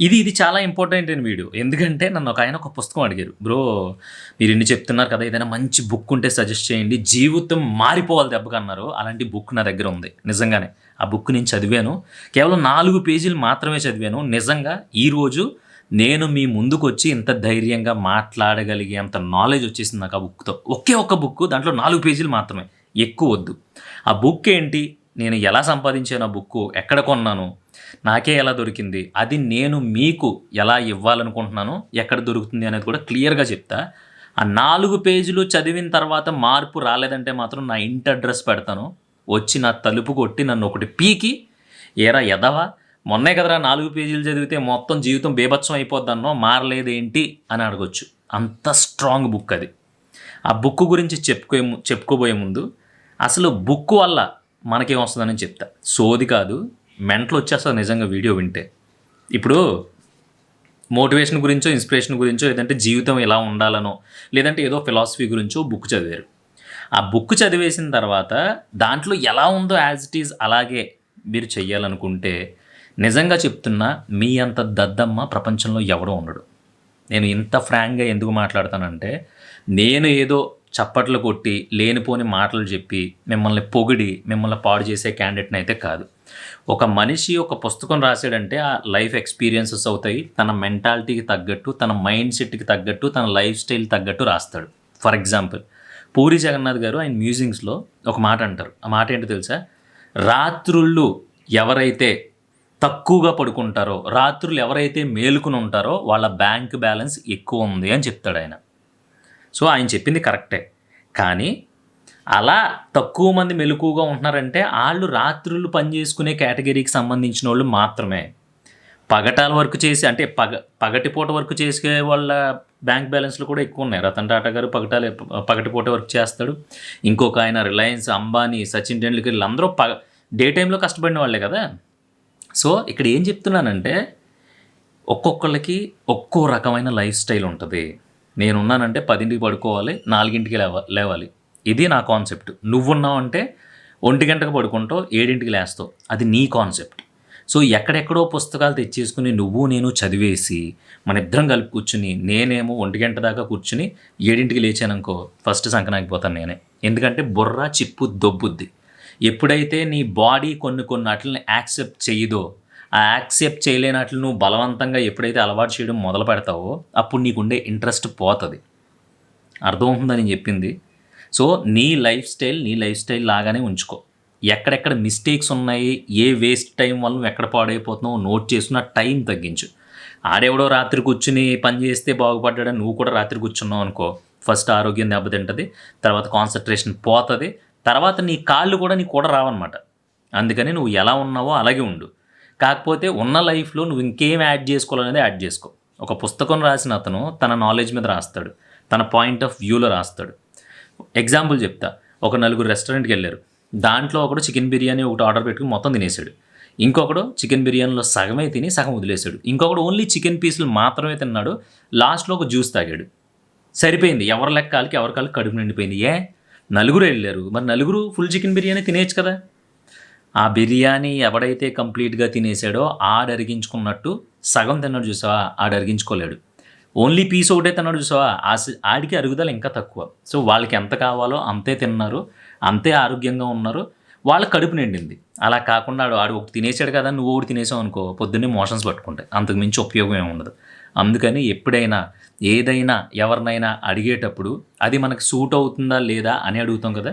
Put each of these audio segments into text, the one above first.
ఇది ఇది చాలా ఇంపార్టెంట్ అయిన వీడియో. ఎందుకంటే నన్ను ఒక ఆయన ఒక పుస్తకం అడిగారు. బ్రో మీరు ఎన్ని చెప్తున్నారు కదా ఏదైనా మంచి బుక్ ఉంటే సజెస్ట్ చేయండి. జీవితం మారిపోవాలి దెబ్బకన్నారు అలాంటి బుక్ నా దగ్గర ఉంది. నిజంగానే. ఆ బుక్ నేను చదివాను. కేవలం నాలుగు పేజీలు మాత్రమే చదివాను. నిజంగా ఈరోజు నేను మీ ముందుకు వచ్చి ఇంత ధైర్యంగా మాట్లాడగలిగే అంత నాలెడ్జ్ వచ్చేసింది నాకు ఆ బుక్తో ఒకే ఒక బుక్ దాంట్లో నాలుగు పేజీలు మాత్రమే. ఎక్కువ వద్దు. ఆ బుక్ ఏంటి? నేను ఎలా సంపాదించాను ఆ బుక్ ఎక్కడ కొన్నాను? నాకే ఎలా దొరికింది? అది నేను మీకు ఎలా ఇవ్వాలనుకుంటున్నాను? ఎక్కడ దొరుకుతుంది అనేది కూడా క్లియర్గా చెప్తా. ఆ నాలుగు పేజీలు చదివిన తర్వాత మార్పు రాలేదంటే మాత్రం నా ఇంటి అడ్రస్ పెడతాను. వచ్చి నా తలుపు కొట్టి నన్ను ఒకటి పీకి ఏరా ఎదవా మొన్నే కదరా నాలుగు పేజీలు చదివితే మొత్తం జీవితం బేభత్సం అయిపోద్దన్నో మారలేదేంటి? అని అడగొచ్చు. అంత స్ట్రాంగ్ బుక్ అది. ఆ బుక్ గురించి చెప్పుకో చెప్పుకోబోయే ముందు అసలు బుక్ వల్ల మనకేం వస్తుందని చెప్తా. సోది కాదు మెంటలు వచ్చేస్తుంది నిజంగా వీడియో వింటే. ఇప్పుడు మోటివేషన్ గురించో ఇన్స్పిరేషన్ గురించో లేదంటే జీవితం ఎలా ఉండాలనో లేదంటే ఏదో ఫిలాసఫీ గురించో బుక్ చదివారు. ఆ బుక్ చదివేసిన తర్వాత దాంట్లో ఎలా ఉందో యాజ్ ఇట్ ఈజ్ అలాగే మీరు చెయ్యాలనుకుంటే నిజంగా చెప్తున్నా మీ అంత దద్దమ్మ ప్రపంచంలో ఎవడో ఉండడు. నేను ఇంత ఫ్రాంక్గా ఎందుకు మాట్లాడతానంటే నేను ఏదో చప్పట్లు కొట్టి లేనిపోని మాటలు చెప్పి మిమ్మల్ని పొగిడి మిమ్మల్ని పాడు చేసే క్యాండిడేట్ని అయితే కాదు. ఒక మనిషి ఒక పుస్తకం రాశాడంటే ఆ లైఫ్ ఎక్స్పీరియన్సెస్ అవుతాయి. తన మెంటాలిటీకి తగ్గట్టు తన మైండ్ సెట్కి తగ్గట్టు తన లైఫ్ స్టైల్ తగ్గట్టు రాస్తాడు. ఫర్ ఎగ్జాంపుల్ పూరి జగన్నాథ్ గారు ఆయన మ్యూజింగ్స్లో ఒక మాట అంటారు. ఆ మాట ఏంటో తెలుసా? రాత్రుళ్ళు ఎవరైతే తక్కువగా పడుకుంటారో రాత్రులు ఎవరైతే మేలుకుని ఉంటారో వాళ్ళ బ్యాంక్ బ్యాలెన్స్ ఎక్కువ ఉంది అని చెప్తాడు ఆయన. సో ఆయన చెప్పింది కరెక్టే. కానీ అలా తక్కువ మంది మెలకువగా ఉంటున్నారంటే వాళ్ళు రాత్రులు పనిచేసుకునే కేటగిరీకి సంబంధించిన వాళ్ళు మాత్రమే. పగటాల వర్క్ చేసి అంటే పగ పగటిపూట వర్క్ చేసే వాళ్ళ బ్యాంక్ బ్యాలెన్స్లు కూడా ఎక్కువ ఉన్నాయి. రతన్ టాటా గారు పగటాల పగటిపూట వర్క్ చేస్తాడు. ఇంకొక ఆయన రిలయన్స్ అంబానీ సచిన్ టెండూల్కర్ వీళ్ళందరూ పగ డే టైంలో కష్టపడిన వాళ్ళే కదా. సో ఇక్కడ ఏం చెప్తున్నానంటే ఒక్కొక్కళ్ళకి ఒక్కో రకమైన లైఫ్ స్టైల్ ఉంటుంది. నేనున్నానంటే పదింటికి పడుకోవాలి నాలుగింటికి లేవ లేవాలి. ఇది నా కాన్సెప్ట్. నువ్వున్నావు అంటే ఒంటి గంటకు పడుకుంటావు ఏడింటికి లేస్తావు. అది నీ కాన్సెప్ట్. సో ఎక్కడెక్కడో పుస్తకాలు తెచ్చేసుకుని నువ్వు నేను చదివేసి మన ఇద్దరం కలిపి కూర్చుని నేనేమో ఒంటి గంట దాకా కూర్చుని ఏడింటికి లేచాననుకో ఫస్ట్ సంకనాగిపోతాను నేనే. ఎందుకంటే బుర్ర చిప్పు దొబ్బుద్ది. ఎప్పుడైతే నీ బాడీ కొన్ని కొన్ని అట్లని యాక్సెప్ట్ చేయదో ఆ యాక్సెప్ట్ చేయలేని వాటిని నువ్వు బలవంతంగా ఎప్పుడైతే అలవాటు చేయడం మొదలు పెడతావో అప్పుడు నీకుండే ఇంట్రెస్ట్ పోతుంది. అర్థమవుతుందని నేను చెప్పింది? సో నీ లైఫ్ స్టైల్ నీ లైఫ్ స్టైల్ లాగానే ఉంచుకో. ఎక్కడెక్కడ మిస్టేక్స్ ఉన్నాయి ఏ వేస్ట్ టైం వల్ల నువ్వు ఎక్కడ పాడైపోతున్నావు నోట్ చేసుకున్న టైం తగ్గించు. ఆడెవడో రాత్రి కూర్చుని పని చేస్తే బాగుపడ్డాడని నువ్వు కూడా రాత్రి కూర్చున్నావు అనుకో. ఫస్ట్ ఆరోగ్యం దెబ్బతింటుంది తర్వాత కాన్సన్ట్రేషన్ పోతుంది తర్వాత నీ కాళ్ళు కూడా నీకు కూడా రావన్నమాట. అందుకని నువ్వు ఎలా ఉన్నావో అలాగే ఉండు. కాకపోతే ఉన్న లైఫ్లో నువ్వు ఇంకేం యాడ్ చేసుకోవాలనేది యాడ్ చేసుకో. ఒక పుస్తకం రాసిన అతను తన నాలెడ్జ్ మీద రాస్తాడు. తన పాయింట్ ఆఫ్ వ్యూలో రాస్తాడు. ఎగ్జాంపుల్ చెప్తా. ఒక నలుగురు రెస్టారెంట్కి వెళ్ళారు. దాంట్లో ఒకడు చికెన్ బిర్యానీ ఒకటి ఆర్డర్ పెట్టుకుని మొత్తం తినేసాడు. ఇంకొకడు చికెన్ బిర్యానీలో సగమే తిని సగం వదిలేశాడు ఇంకొకడు ఓన్లీ చికెన్ పీసులు మాత్రమే తిన్నాడు. లాస్ట్లో ఒక జ్యూస్ తాగాడు. సరిపోయింది. ఎవరి లెక్కాలకి ఎవరి కాళ్ళకి కడుపు నిండిపోయింది? ఏ? నలుగురు వెళ్ళారు. మరి నలుగురు ఫుల్ చికెన్ బిర్యానీ తినేయచ్చు కదా? ఆ బిర్యానీ ఎవడైతే కంప్లీట్గా తినేసాడో ఆడరిగించుకున్నట్టు అరిగించుకున్నట్టు సగం తిన్నాడు చూసావా? ఆడరిగించుకోలేడు. అరిగించుకోలేడు ఓన్లీ పీస్ ఒకటే తిన్నాడు చూసావా? ఆ ఆడికి అరుగుదల ఇంకా తక్కువ. సో వాళ్ళకి ఎంత కావాలో అంతే తిన్నారు అంతే ఆరోగ్యంగా ఉన్నారు. వాళ్ళ కడుపు నిండింది. అలా కాకుండా ఆడు ఆడు ఒకటి తినేసాడు కదా నువ్వు ఒకటి తినేసావు అనుకో పొద్దున్నే మోషన్స్ పట్టుకుంటాయి అంతకు మించి ఉపయోగం ఏమి ఉండదు. అందుకని ఎప్పుడైనా ఏదైనా ఎవరినైనా అడిగేటప్పుడు అది మనకు సూట్ అవుతుందా లేదా అని అడుగుతాం కదా.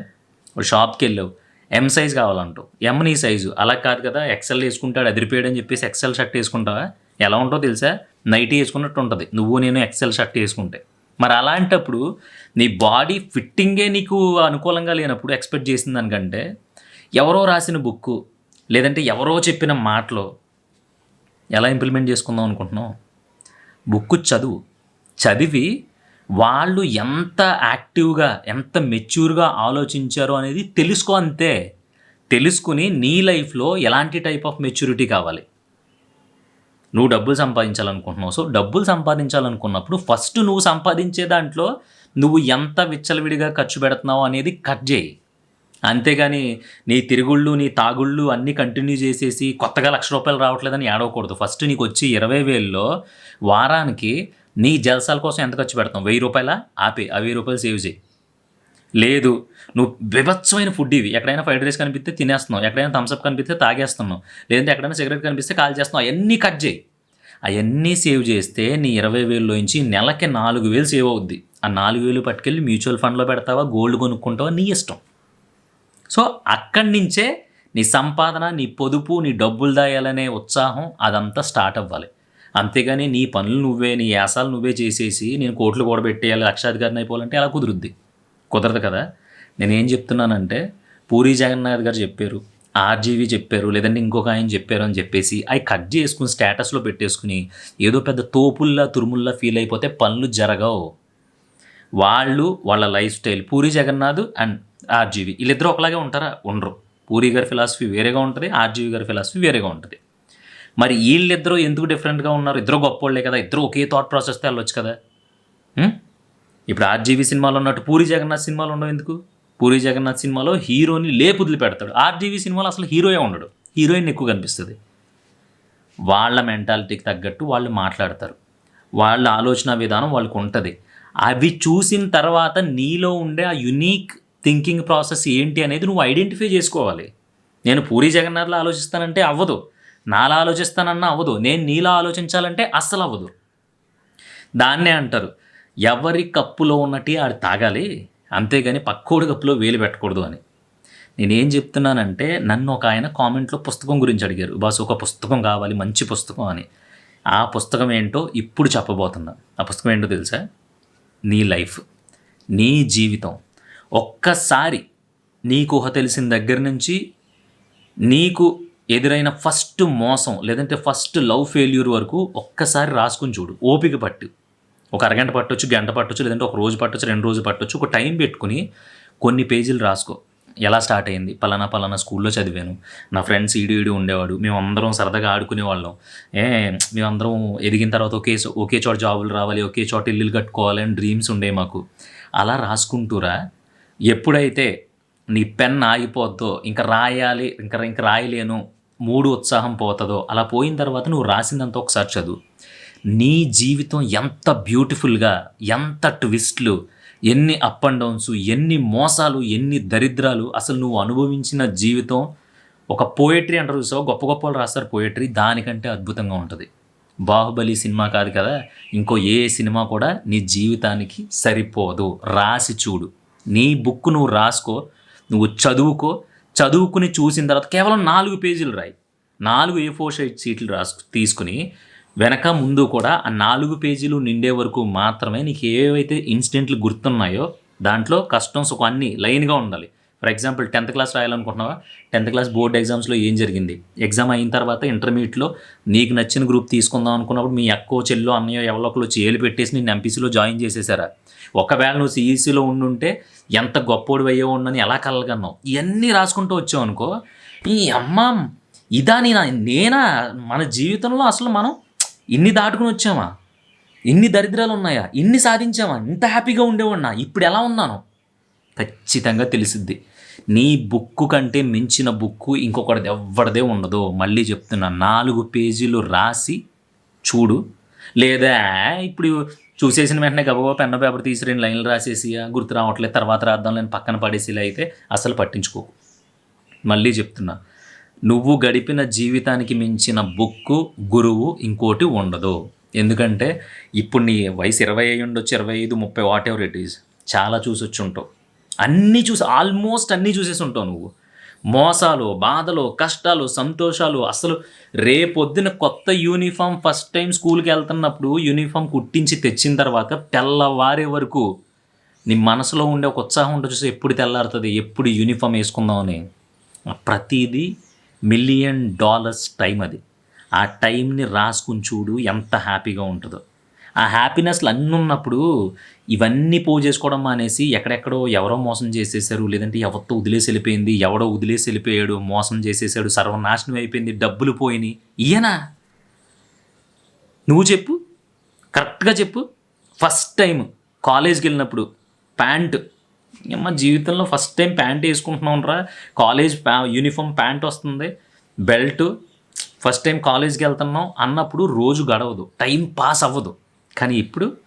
ఒక షాప్కి వెళ్ళావు ఎం సైజ్ కావాలంటావు. ఎం నీ సైజు అలా కాదు కదా ఎక్సెల్ వేసుకుంటాడు అదిరిపోయాడు అని చెప్పేసి ఎక్సెల్ షర్ట్ వేసుకుంటావా? ఎలా ఉంటుందో తెలుసా? నైటీ వేసుకున్నట్టు ఉంటుంది. నువ్వు నేను ఎక్సెల్ షర్ట్ వేసుకుంటే. మరి అలాంటప్పుడు నీ బాడీ ఫిట్టింగే నీకు అనుకూలంగా లేనప్పుడు ఎక్స్పెక్ట్ చేసిన దానికంటే ఎవరో రాసిన బుక్ లేదంటే ఎవరో చెప్పిన మాటలో ఎలా ఇంప్లిమెంట్ చేసుకుందాం అనుకుంటున్నావు? బుక్ చదువు. చదివి వాళ్ళు ఎంత యాక్టివ్గా ఎంత మెచ్యూర్గా ఆలోచించారో అనేది తెలుసుకో అంతే. తెలుసుకుని నీ లైఫ్లో ఎలాంటి టైప్ ఆఫ్ మెచ్యూరిటీ కావాలి? నువ్వు డబ్బులు సంపాదించాలనుకుంటున్నావు. సో డబ్బులు సంపాదించాలనుకున్నప్పుడు ఫస్ట్ నువ్వు సంపాదించే దాంట్లో నువ్వు ఎంత విచ్చలవిడిగా ఖర్చు పెడుతున్నావు అనేది కట్ చేయి. అంతేగాని నీ తిరుగుళ్ళు నీ తాగుళ్ళు అన్నీ కంటిన్యూ చేసేసి కొత్తగా లక్ష రూపాయలు రావట్లేదని ఏడవకూడదు. ఫస్ట్ నీకు వచ్చి ఇరవై వేల్లో వారానికి నీ జలసాల కోసం ఎంత ఖర్చు పెడతాం వెయ్యి రూపాయల? ఆపే. ఆ వెయ్యి రూపాయలు సేవ్ చేయి. లేదు. నువ్వు బిభత్సమైన ఫుడ్ ఇవి ఎక్కడైనా ఫ్రైడ్ రైస్ కనిపిస్తే తినేస్తున్నావు. ఎక్కడైనా థమ్స్అప్ కనిపిస్తే తాగేస్తున్నావు. లేదంటే ఎక్కడైనా సిగరెట్ కనిపిస్తే కాల్ చేస్తున్నావు. అవన్నీ కట్ చేయి. అవన్నీ సేవ్ చేస్తే నీ ఇరవై వేలులోంచి నెలకి నాలుగు వేలు సేవ్ అవుద్ది. ఆ నాలుగు వేలు పట్టుకెళ్ళి మ్యూచువల్ ఫండ్లో పెడతావా? గోల్డ్ కొనుక్కుంటావా? నీ ఇష్టం. సో అక్కడి నుంచే నీ సంపాదన నీ పొదుపు నీ డబ్బులు దాయాలనే ఉత్సాహం అదంతా స్టార్ట్ అవ్వాలి. అంతేగాని నీ పనులు నువ్వే నీ యాసాలు నువ్వే చేసేసి నేను కోట్లు కూడా పెట్టేయాలి లక్షాధికారిని అయిపోవాలంటే అలా కుదురుద్ది? కుదరదు కదా. నేనేం చెప్తున్నానంటే పూరి జగన్నాథ్ గారు చెప్పారు ఆర్జీవి చెప్పారు లేదంటే ఇంకొక ఆయన చెప్పారు అని చెప్పేసి అవి కట్ చేసుకుని స్టేటస్లో పెట్టేసుకుని ఏదో పెద్ద తోపుల్లా తురుముల్లా ఫీల్ అయిపోతే పనులు జరగవు. వాళ్ళు వాళ్ళ lifestyle Puri Jagannath and RGV వీళ్ళిద్దరూ ఒకలాగే ఉంటారా? ఉండరు. పూరి గారి ఫిలాసఫీ వేరేగా ఉంటుంది ఆర్జీవి గారి ఫిలాసఫీ వేరేగా ఉంటుంది. మరి వీళ్ళిద్దరూ ఎందుకు డిఫరెంట్గా ఉన్నారు? ఇద్దరు గొప్పోళ్ళే కదా ఇద్దరు ఒకే థాట్ ప్రాసెస్తో వెళ్ళొచ్చు కదా. ఇప్పుడు ఆర్జీవి సినిమాలో ఉన్నట్టు పూరి జగన్నాథ్ సినిమాలో ఉండవు ఎందుకు? పూరి జగన్నాథ్ సినిమాలో హీరోని లేపుదిలి పెడతాడు. ఆర్జీవి సినిమాలో అసలు హీరోయే ఉండడు. హీరోయిన్ ఎక్కువ కనిపిస్తుంది. వాళ్ళ మెంటాలిటీకి తగ్గట్టు వాళ్ళు మాట్లాడతారు. వాళ్ళ ఆలోచన విధానం వాళ్ళకు ఉంటుంది. అవి చూసిన తర్వాత నీలో ఉండే ఆ యునీక్ థింకింగ్ ప్రాసెస్ ఏంటి అనేది నువ్వు ఐడెంటిఫై చేసుకోవాలి. నేను పూరి జగన్నాథ్లో ఆలోచిస్తానంటే అవ్వదు. నాలా ఆలోచిస్తానన్నా అవ్వదు. నేను నీలా ఆలోచించాలంటే అస్సలు అవ్వదు దాన్నే అంటారు. ఎవరి కప్పులో ఉన్నట్టు ఆడు తాగాలి. అంతేగాని పక్కోడి కప్పులో వేలు పెట్టకూడదు అని. నేనేం చెప్తున్నానంటే నన్ను ఒక ఆయన కామెంట్లో పుస్తకం గురించి అడిగారు. బాస్ ఒక పుస్తకం కావాలి మంచి పుస్తకం అని. ఆ పుస్తకం ఏంటో ఇప్పుడు చెప్పబోతున్నా. ఆ పుస్తకం ఏంటో తెలుసా? నీ లైఫ్ నీ జీవితం. ఒక్కసారి నీకు ఊహ తెలిసిన దగ్గర నుంచి నీకు ఎదురైన ఫస్ట్ మోసం లేదంటే ఫస్ట్ లవ్ ఫెయిల్యూర్ వరకు ఒక్కసారి రాసుకుని చూడు. ఓపిక పట్టు. ఒక అరగంట పట్టొచ్చు గంట పట్టొచ్చు లేదంటే ఒక రోజు పట్టొచ్చు రెండు రోజులు పట్టొచ్చు. ఒక టైం పెట్టుకుని కొన్ని పేజీలు రాసుకో. ఎలా స్టార్ట్ అయింది? పలానా పలానా స్కూల్లో చదివాను. నా ఫ్రెండ్స్ ఈడు ఈడు ఉండేవాడు. మేమందరం సరదాగా ఆడుకునేవాళ్ళం. ఏ మేమందరం ఎదిగిన తర్వాత ఒకే ఒకే చోట జాబులు రావాలి ఒకే చోట ఇల్లులు కట్టుకోవాలి అని డ్రీమ్స్ ఉండే మాకు. అలా రాసుకుంటూరా ఎప్పుడైతే నీ పెన్ ఆగిపోద్దో ఇంకా రాయాలి ఇంకా ఇంకా రాయలేను మూడు ఉత్సాహం పోతుందో అలా పోయిన తర్వాత నువ్వు రాసిందంతా ఒకసారి చదువు. నీ జీవితం ఎంత బ్యూటిఫుల్గా ఎంత ట్విస్ట్లు ఎన్ని అప్ అండ్ డౌన్స్ ఎన్ని మోసాలు ఎన్ని దరిద్రాలు అసలు నువ్వు అనుభవించిన జీవితం ఒక పోయట్రీ అంటారు చూసావు? గొప్ప గొప్ప వాళ్ళు రాస్తారు పోయట్రీ దానికంటే అద్భుతంగా ఉంటుంది. బాహుబలి సినిమా కాదు కదా? ఇంకో ఏ సినిమా కూడా నీ జీవితానికి సరిపోదు. రాసి చూడు. నీ బుక్ నువ్వు రాసుకో నువ్వు చదువుకో. చదువుకుని చూసిన తర్వాత కేవలం నాలుగు పేజీలు రాయి. నాలుగు ఏ ఫోర్ షైట్ సీట్లు రాసు తీసుకుని వెనక ముందు కూడా ఆ నాలుగు పేజీలు నిండే వరకు మాత్రమే నీకు ఏవైతే ఇన్సిడెంట్లు గుర్తున్నాయో దాంట్లో కస్టమ్స్ ఒక అన్ని లైన్గా ఉండాలి. ఫర్ ఎగ్జాంపుల్ టెన్త్ క్లాస్ రాయాలనుకుంటున్నావా? టెన్త్ క్లాస్ బోర్డ్ ఎగ్జామ్స్లో ఏం జరిగింది? ఎగ్జామ్ అయిన తర్వాత ఇంటర్మీడియట్లో నీకు నచ్చిన గ్రూప్ తీసుకుందాం అనుకున్నప్పుడు మీ అక్కో చెల్లో అన్నయ్యో ఎవరో ఒకరు వచ్చి ఏలు పెట్టేసి నేను ఎంపీసీలో జాయిన్ చేసేసారా? ఒకవేళ నువ్వు సిఈసీలో ఉండుంటే ఎంత గొప్పోడు అయ్యో ఉండని ఎలా కలగన్నావు? ఇవన్నీ రాసుకుంటూ వచ్చావు అనుకో ఈ అమ్మ ఇదా నేనా నేనా? మన జీవితంలో అసలు మనం ఇన్ని దాటుకుని వచ్చామా? ఇన్ని దరిద్రాలు ఉన్నాయా? ఇన్ని సాధించామా? ఇంత హ్యాపీగా ఉండేవాడినా? ఇప్పుడు ఎలా ఉన్నాను? ఖచ్చితంగా తెలిసిద్ది. నీ బుక్కు కంటే మించిన బుక్కు ఇంకొకటిది ఎవరిదే ఉండదు. మళ్ళీ చెప్తున్నా నాలుగు పేజీలు రాసి చూడు. లేదా ఇప్పుడు చూసేసిన వెంటనే గబగబా పెన్న పేపర్ తీసి రెండు లైన్లు రాసేసి గుర్తు రావట్లేదు తర్వాత రాద్దాం లేని పక్కన పడేసి అయితే అసలు పట్టించుకోకు. మళ్ళీ చెప్తున్నా నువ్వు గడిపిన జీవితానికి మించిన బుక్కు గురువు ఇంకోటి ఉండదు. ఎందుకంటే ఇప్పుడు నీ వయసు ఇరవై అయి ఉండొచ్చు ఇరవై ఐదు ముప్పై వాట్ ఎవర్ ఇట్ ఈస్ చాలా చూసొచ్చు ఉంటావు అన్నీ చూసి ఆల్మోస్ట్ అన్నీ చూసేసి ఉంటావు నువ్వు. మోసాలు బాధలు కష్టాలు సంతోషాలు అసలు రేపొద్దున కొత్త యూనిఫామ్ ఫస్ట్ టైం స్కూల్కి వెళ్తున్నప్పుడు యూనిఫామ్ కుట్టించి తెచ్చిన తర్వాత తెల్లవారే వరకు నీ మనసులో ఉండే ఒక ఉత్సాహం ఉంటుంది చూసి ఎప్పుడు తెల్లారుతుంది ఎప్పుడు యూనిఫామ్ వేసుకుందామని ప్రతిదీ మిలియన్ డాలర్స్ టైం అది. ఆ టైంని రాసుకుని చూడు ఎంత హ్యాపీగా ఉంటుందో. ఆ హ్యాపీనెస్లు అన్నీ ఉన్నప్పుడు ఇవన్నీ పో చేసుకోవడం మానేసి ఎక్కడెక్కడో ఎవరో మోసం చేసేసారు లేదంటే ఎవరితో వదిలేసి వెళ్ళిపోయింది ఎవడో వదిలేసి వెళ్ళిపోయాడు మోసం చేసేసాడు సర్వనాశనం అయిపోయింది డబ్బులు పోయినాయి ఈయనా? నువ్వు చెప్పు. కరెక్ట్గా చెప్పు. ఫస్ట్ టైం కాలేజ్కి వెళ్ళినప్పుడు ప్యాంట్ మా జీవితంలో ఫస్ట్ టైం ప్యాంట్ వేసుకుంటున్నాం రా. కాలేజ్ ప్యా యూనిఫామ్ ప్యాంట్ వస్తుంది. బెల్ట్ ఫస్ట్ టైం కాలేజ్కి వెళ్తున్నాం అన్నప్పుడు రోజు గడవదు. టైం పాస్ అవ్వదు. కానీ ఇప్పుడు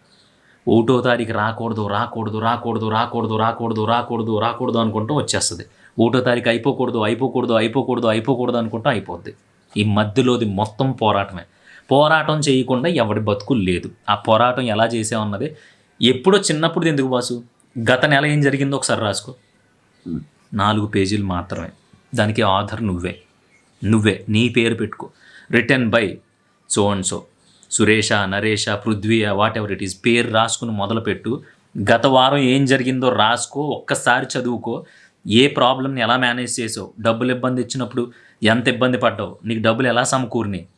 ఒకటో తారీఖు రాకూడదు రాకూడదు రాకూడదు రాకూడదు రాకూడదు రాకూడదు రాకూడదు అనుకుంటూ వచ్చేస్తుంది. ఒకటో తారీఖు అయిపోకూడదు అయిపోకూడదు అయిపోకూడదు అయిపోకూడదు అనుకుంటూ అయిపోద్ది. ఈ మధ్యలోది మొత్తం పోరాటమే. పోరాటం చేయకుండా ఎవడి బతుకు లేదు. ఆ పోరాటం ఎలా చేసామన్నది ఎప్పుడో చిన్నప్పుడు ఎందుకు బాసు? గత నెల ఏం జరిగిందో ఒకసారి రాసుకో. నాలుగు పేజీలు మాత్రమే. దానికి ఆధార్ నువ్వే. నువ్వే. నీ పేరు పెట్టుకో. Written by so and so Suresh Naresh Prithvi whatever it is పేరు రాసుకుని మొదలుపెట్టు. గత వారం ఏం జరిగిందో రాసుకో. ఒక్కసారి చదువుకో. ఏ ప్రాబ్లమ్ని ఎలా మేనేజ్ చేసావు? డబ్బులు ఇబ్బంది ఇచ్చినప్పుడు ఎంత ఇబ్బంది పడ్డావు? నీకు డబ్బులు ఎలా సమకూరినాయి?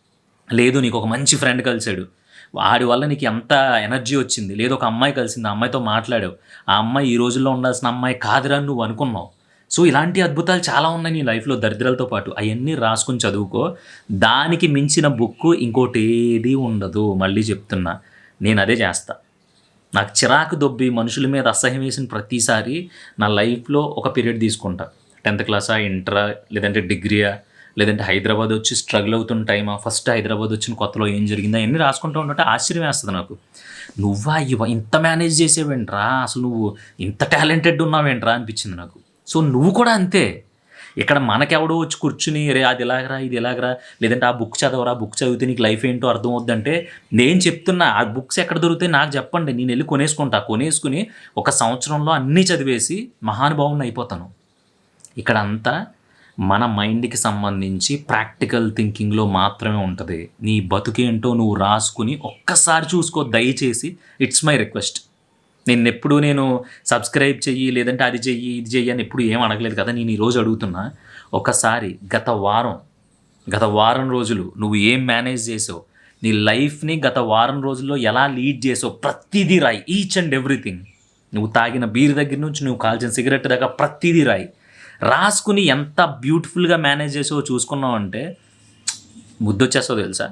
లేదు నీకు ఒక మంచి ఫ్రెండ్ కలిసాడు వాడి వల్ల నీకు ఎంత ఎనర్జీ వచ్చింది? లేదు ఒక అమ్మాయి కలిసింది ఆ అమ్మాయితో మాట్లాడావు. ఆ అమ్మాయి ఈ రోజుల్లో ఉండాల్సిన అమ్మాయి కాదురా నువ్వు అనుకున్నావు. సో ఇలాంటి అద్భుతాలు చాలా ఉన్నాయి నీ లైఫ్లో దరిద్రాలతో పాటు. అవన్నీ రాసుకుని చదువుకో. దానికి మించిన బుక్ ఇంకోటి ఏది ఉండదు. మళ్ళీ చెప్తున్నా. నేను అదే చేస్తా. నాకు చిరాకు దొబ్బి మనుషుల మీద అసహ్యం వేసిన ప్రతిసారి నా లైఫ్లో ఒక పీరియడ్ తీసుకుంటా. టెన్త్ క్లాసా ఇంటరా లేదంటే డిగ్రీయా లేదంటే హైదరాబాద్ వచ్చి స్ట్రగుల్ అవుతున్న టైమా ఫస్ట్ హైదరాబాద్ వచ్చిన కొత్తలో ఏం జరిగిందో అన్నీ రాసుకుంటూ ఉంటుంటే ఆశ్చర్యం వేస్తుంది నాకు. నువ్వా ఇవ ఇంత మేనేజ్ చేసేవేంట్రా? అసలు నువ్వు ఇంత టాలెంటెడ్ ఉన్నావేంట్రా? అనిపించింది నాకు. సో నువ్వు కూడా అంతే. ఇక్కడ మనకెవడో వచ్చి కూర్చుని రే అది ఎలాగరా ఇది ఎలాగరా? లేదంటే ఆ బుక్ చదవరా? బుక్ చదివితే నీకు లైఫ్ ఏంటో అర్థం అవుద్దంటే నేను చెప్తున్నా ఆ బుక్స్ ఎక్కడ దొరుకుతాయి నాకు చెప్పండి. నేను వెళ్ళి కొనేసుకుంటా. కొనేసుకుని ఒక సంవత్సరంలో అన్నీ చదివేసి మహానుభావుని అయిపోతాను. ఇక్కడ అంతా మన మైండ్కి సంబంధించి ప్రాక్టికల్ థింకింగ్లో మాత్రమే ఉంటుంది. నీ బతుకేంటో నువ్వు రాసుకుని ఒక్కసారి చూసుకో దయచేసి. It's my request. నేను ఎప్పుడు నేను సబ్స్క్రైబ్ చెయ్యి లేదంటే అది చెయ్యి ఇది చెయ్యి అని ఎప్పుడు ఏం అడగలేదు కదా నేను ఈరోజు అడుగుతున్నా. ఒకసారి గత వారం గత వారం రోజులు నువ్వు ఏం మేనేజ్ చేసావు? నీ లైఫ్ని గత వారం రోజుల్లో ఎలా లీడ్ చేసావు? ప్రతిదీ రాయి. Each and everything. నువ్వు తాగిన బీర్ దగ్గర నుంచి నువ్వు కాల్చిన సిగరెట్ దాకా ప్రతిదీ రాయి. రాసుకుని ఎంత బ్యూటిఫుల్గా మేనేజ్ చేసావో చూసుకున్నావు అంటే ముద్దొచ్చేస్తావు తెలుసా?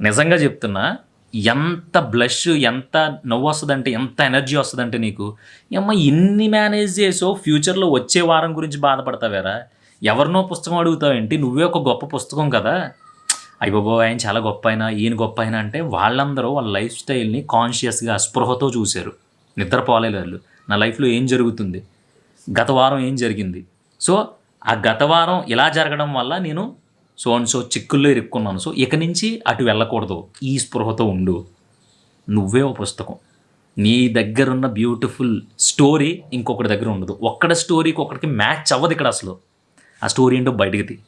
నిజంగా చెప్తున్నా ఎంత బ్లష్ ఎంత నవ్వు వస్తుందంటే ఎంత ఎనర్జీ వస్తుందంటే నీకు అమ్మ ఇన్ని మేనేజ్ చేసో ఫ్యూచర్లో వచ్చే వారం గురించి బాధపడతావేరా? ఎవరినో పుస్తకం అడుగుతావేంటి నువ్వే ఒక గొప్ప పుస్తకం కదా? అయ్యబాబో ఆయన చాలా గొప్ప అయినా ఈయన గొప్ప అయినా అంటే వాళ్ళందరూ వాళ్ళ లైఫ్ స్టైల్ని కాన్షియస్గా స్పృహతో చూశారు. నిద్రపోలేదు వాళ్ళు. నా లైఫ్లో ఏం జరుగుతుంది? గత వారం ఏం జరిగింది? సో ఆ గత వారం ఇలా జరగడం వల్ల నేను సో అండ్ సో చిక్కుల్లో ఇరుక్కున్నాను. సో ఇక నుంచి అటు వెళ్ళకూడదు. ఈ స్పృహతో ఉండు. నువ్వే ఒక పుస్తకం. నీ దగ్గర ఉన్న బ్యూటిఫుల్ స్టోరీ ఇంకొకటి దగ్గర ఉండదు. ఒక్కడ స్టోరీకి ఒకటికి మ్యాచ్ అవ్వదు ఇక్కడ అసలు. ఆ స్టోరీ ఏంటో బయటికి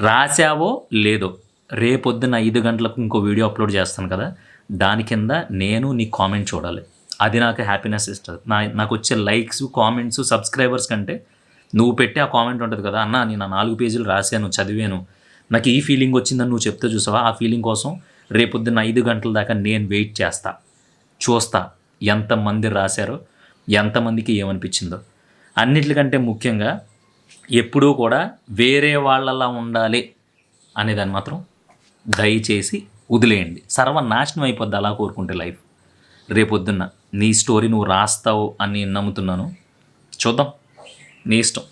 రాసావో లేదో రేపొద్దున ఐదు గంటలకు ఇంకో వీడియో అప్లోడ్ చేస్తాను కదా. దాని కింద నేను నీ కామెంట్ చూడాలి. అది నాకు హ్యాపీనెస్ ఇస్తుంది. నా నాకు వచ్చే లైక్స్ కామెంట్స్ సబ్స్క్రైబర్స్ కంటే నువ్వు పెట్టే ఆ కామెంట్ ఉంటుంది కదా అన్న నేను ఆ నాలుగు పేజీలు రాశాను చదివాను. నాకు ఈ ఫీలింగ్ వచ్చిందని నువ్వు చెప్తే చూసావా? ఆ ఫీలింగ్ కోసం రేపొద్దున ఐదు గంటల దాకా నేను వెయిట్ చేస్తా. చూస్తా ఎంతమంది రాశారో ఎంతమందికి ఏమనిపించిందో. అన్నిటికంటే ముఖ్యంగా ఎప్పుడూ కూడా వేరే వాళ్ళలా ఉండాలి అనేదాన్ని మాత్రం దయచేసి వదిలేయండి. సర్వనాశనం అయిపోద్ది అలా కోరుకుంటే లైఫ్ రేపొద్దున్న నీ స్టోరీ నువ్వు రాస్తావు అని నేను నమ్ముతున్నాను. చూద్దాం. నీ ఇష్టం